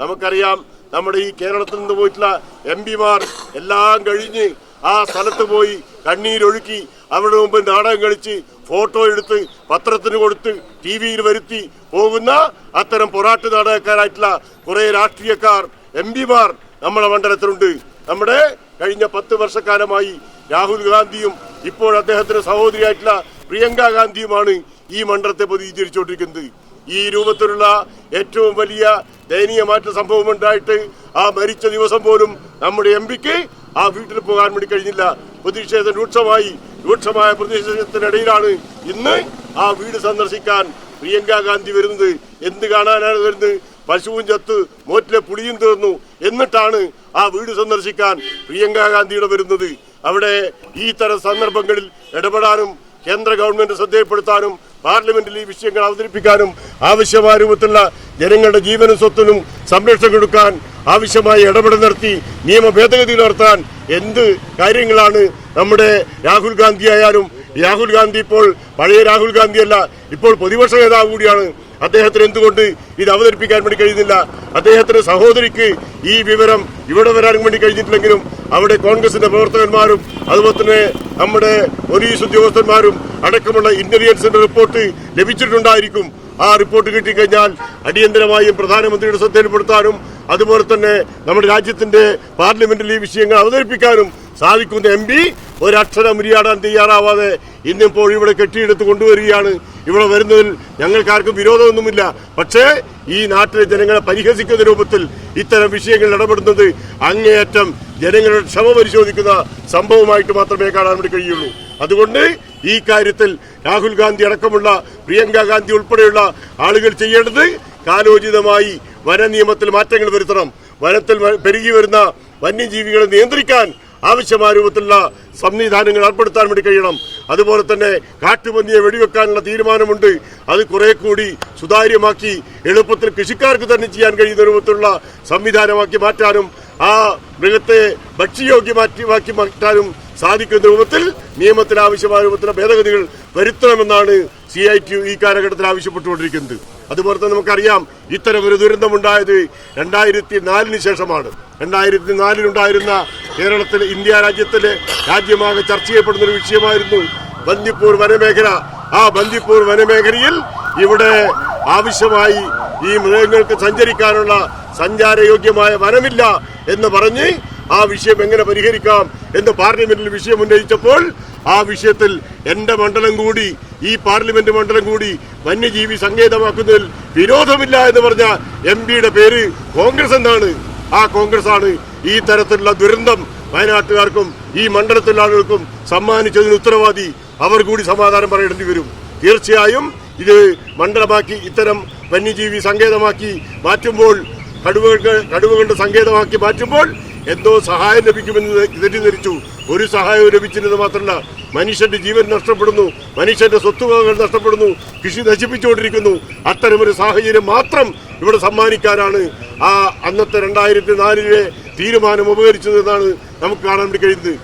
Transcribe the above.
നമുക്കറിയാം നമ്മുടെ ഈ കേരളത്തിൽ നിന്ന് പോയിട്ടുള്ള എം പിമാർ എല്ലാം കഴിഞ്ഞ് ആ സ്ഥലത്ത് പോയി കണ്ണീരൊഴുക്കി അവരുടെ മുമ്പ് നാടകം കളിച്ച് ഫോട്ടോ എടുത്ത് പത്രത്തിന് കൊടുത്ത് ടി വിയിൽ വരുത്തി പോകുന്ന അത്തരം പൊറാട്ട് നാടകക്കാരായിട്ടുള്ള കുറെ രാഷ്ട്രീയക്കാർ എം പിമാർ നമ്മുടെ മണ്ഡലത്തിലുണ്ട്. നമ്മുടെ കഴിഞ്ഞ പത്ത് വർഷക്കാലമായി രാഹുൽ ഗാന്ധിയും ഇപ്പോൾ അദ്ദേഹത്തിന്റെ സഹോദരിയായിട്ടുള്ള പ്രിയങ്ക ഗാന്ധിയുമാണ് ഈ മണ്ഡലത്തെ പ്രതിനിധീകരിച്ചുകൊണ്ടിരിക്കുന്നത്. ഈ രൂപത്തിലുള്ള ഏറ്റവും വലിയ ദയനീയമായിട്ട് സംഭവം ഉണ്ടായിട്ട് ആ മരിച്ച ദിവസം പോലും നമ്മുടെ എം പിക്ക് ആ വീട്ടിൽ പോകാൻ വേണ്ടി കഴിഞ്ഞില്ല. പ്രതിഷേധം രൂക്ഷമായി. രൂക്ഷമായ പ്രതിഷേധത്തിനിടയിലാണ് ഇന്ന് ആ വീട് സന്ദർശിക്കാൻ പ്രിയങ്ക ഗാന്ധി വരുന്നത്. എന്ത് കാണാനാണ് വരുന്നത്? പശുവും ചത്ത് മോറ്റിലെ പുളിയും തീർന്നു എന്നിട്ടാണ് ആ വീട് സന്ദർശിക്കാൻ പ്രിയങ്ക ഗാന്ധിയുടെ വരുന്നത്. അവിടെ ഈ തരം സന്ദർഭങ്ങളിൽ ഇടപെടാനും കേന്ദ്ര ഗവൺമെന്റ് ശ്രദ്ധയിൽപ്പെടുത്താനും പാർലമെന്റിൽ ഈ വിഷയങ്ങൾ അവതരിപ്പിക്കാനും ആവശ്യമായ രൂപത്തിലുള്ള ജനങ്ങളുടെ ജീവനും സ്വത്തിനും സംരക്ഷണം കൊടുക്കാൻ ആവശ്യമായ ഇടപെടൽ നടത്തി നിയമ ഭേദഗതി നടത്താൻ എന്ത് കാര്യങ്ങളാണ് നമ്മുടെ രാഹുൽ ഗാന്ധി ആയാലും രാഹുൽ ഗാന്ധി ഇപ്പോൾ പഴയ രാഹുൽ ഗാന്ധിയല്ല ഇപ്പോൾ പ്രതിപക്ഷ നേതാവ് കൂടിയാണ്. അദ്ദേഹത്തിന് എന്തുകൊണ്ട് ഇത് അവതരിപ്പിക്കാൻ വേണ്ടി കഴിയുന്നില്ല അദ്ദേഹത്തിന്റെ സഹോദരിക്ക് ഈ വിവരം ഇവിടെ വരാൻ വേണ്ടി കഴിഞ്ഞിട്ടില്ലെങ്കിലും അവിടെ കോൺഗ്രസിന്റെ പ്രവർത്തകന്മാരും അതുപോലെ തന്നെ നമ്മുടെ പോലീസ് ഉദ്യോഗസ്ഥന്മാരും അടക്കമുള്ള ഇന്റലിജൻസിന്റെ റിപ്പോർട്ട് ലഭിച്ചിട്ടുണ്ടായിരിക്കും. ആ റിപ്പോർട്ട് കിട്ടിക്കഴിഞ്ഞാൽ അടിയന്തരമായും പ്രധാനമന്ത്രിയുടെ ശ്രദ്ധയിൽപ്പെടുത്താനും അതുപോലെ തന്നെ നമ്മുടെ രാജ്യത്തിന്റെ പാർലമെന്റിൽ ഈ വിഷയങ്ങൾ അവതരിപ്പിക്കാനും സാധിക്കുന്ന എം പി ഒരക്ഷരം ഉരിയാടാൻ തയ്യാറാവാതെ ഇന്നിപ്പോൾ ഇവിടെ കെട്ടിയെടുത്ത് കൊണ്ടുവരികയാണ്. ഇവിടെ വരുന്നതിൽ ഞങ്ങൾക്കാർക്കും വിരോധമൊന്നുമില്ല. പക്ഷേ ഈ നാട്ടിലെ ജനങ്ങളെ പരിഹസിക്കുന്ന രൂപത്തിൽ ഇത്തരം വിഷയങ്ങൾ ഇടപെടുന്നത് അങ്ങേയറ്റം ജനങ്ങളുടെ ക്ഷമ പരിശോധിക്കുന്ന സംഭവമായിട്ട് മാത്രമേ കാണാൻ വേണ്ടി കഴിയുള്ളൂ. അതുകൊണ്ട് ഈ കാര്യത്തിൽ രാഹുൽ ഗാന്ധി അടക്കമുള്ള പ്രിയങ്ക ഗാന്ധി ഉൾപ്പെടെയുള്ള ആളുകൾ ചെയ്യേണ്ടത് കാലോചിതമായി വന നിയമത്തിൽ മാറ്റങ്ങൾ വരുത്തണം. വനത്തിൽ പെരുകി വരുന്ന വന്യജീവികളെ നിയന്ത്രിക്കാൻ ആവശ്യമായ രൂപത്തിലുള്ള സംവിധാനങ്ങൾ ഏർപ്പെടുത്താൻ വേണ്ടി കഴിയണം. അതുപോലെ തന്നെ കാട്ടുപന്നിയെ വെടിവെക്കാനുള്ള തീരുമാനമുണ്ട്. അത് കുറെ കൂടി സുതാര്യമാക്കി എളുപ്പത്തിൽ കൃഷിക്കാർക്ക് തന്നെ ചെയ്യാൻ കഴിയുന്ന രൂപത്തിലുള്ള സംവിധാനമാക്കി മാറ്റാനും ആ മൃഗത്തെ ഭക്ഷ്യയോഗ്യമാക്കി മാറ്റാനും സാധിക്കുന്ന രൂപത്തിൽ നിയമത്തിൽ ആവശ്യമായ രൂപത്തിലുള്ള ഭേദഗതികൾ വരുത്തണമെന്നാണ് സി ഐ ടി ഈ കാലഘട്ടത്തിൽ ആവശ്യപ്പെട്ടുകൊണ്ടിരിക്കുന്നത്. അതുപോലെ തന്നെ നമുക്കറിയാം ഇത്തരം ഒരു ദുരന്തമുണ്ടായത് രണ്ടായിരത്തി നാലിന് ശേഷമാണ്. രണ്ടായിരത്തി നാലിലുണ്ടായിരുന്ന കേരളത്തിലെ ഇന്ത്യ രാജ്യത്തിലെ രാജ്യമാകെ ചർച്ച ചെയ്യപ്പെടുന്ന ഒരു വിഷയമായിരുന്നു ബന്ദിപ്പൂർ വനമേഖല. ആ ബന്ദിപ്പൂർ വനമേഖലയിൽ ഇവിടെ ആവശ്യമായി ഈ മൃഗങ്ങൾക്ക് സഞ്ചരിക്കാനുള്ള സഞ്ചാരയോഗ്യമായ വനമില്ല എന്ന് പറഞ്ഞ് ആ വിഷയം എങ്ങനെ പരിഹരിക്കാം എന്ന് പാർലമെന്റിൽ വിഷയം ഉന്നയിച്ചപ്പോൾ ആ വിഷയത്തിൽ എന്റെ മണ്ഡലം കൂടി ഈ പാർലമെന്റ് മണ്ഡലം കൂടി വന്യജീവി സങ്കേതമാക്കുന്നതിൽ വിരോധമില്ല എന്ന് പറഞ്ഞ എം പിയുടെ പേര് കോൺഗ്രസ് എന്നാണ്. ആ കോൺഗ്രസ് ആണ് ഈ തരത്തിലുള്ള ദുരന്തം വയനാട്ടുകാർക്കും ഈ മണ്ഡലത്തിലുള്ള ആളുകൾക്കും സമ്മാനിച്ചതിന് ഉത്തരവാദി അവർ കൂടി സമാധാനം പറയേണ്ടി വരും. തീർച്ചയായും ഇത് മണ്ഡലമാക്കി ഇത്തരം വന്യജീവി സങ്കേതമാക്കി മാറ്റുമ്പോൾ കടുവകൾക്ക് കടുവകളുടെ സങ്കേതമാക്കി മാറ്റുമ്പോൾ എന്തോ സഹായം ലഭിക്കുമെന്ന് തെറ്റിദ്ധരിച്ചു. ഒരു സഹായവും ലഭിച്ചിരുന്നത് മാത്രമല്ല മനുഷ്യന്റെ ജീവൻ നഷ്ടപ്പെടുന്നു മനുഷ്യന്റെ സ്വത്തുവകകൾ നഷ്ടപ്പെടുന്നു കൃഷി നശിപ്പിച്ചുകൊണ്ടിരിക്കുന്നു. അത്തരമൊരു സാഹചര്യം മാത്രം ഇവിടെ സമ്മാനിക്കാനാണ് ആ അന്നത്തെ രണ്ടായിരത്തി നാലിലെ തീരുമാനം ഉപകരിച്ചതെന്നാണ് നമുക്ക് കാണാൻ വേണ്ടി കഴിയുന്നത്.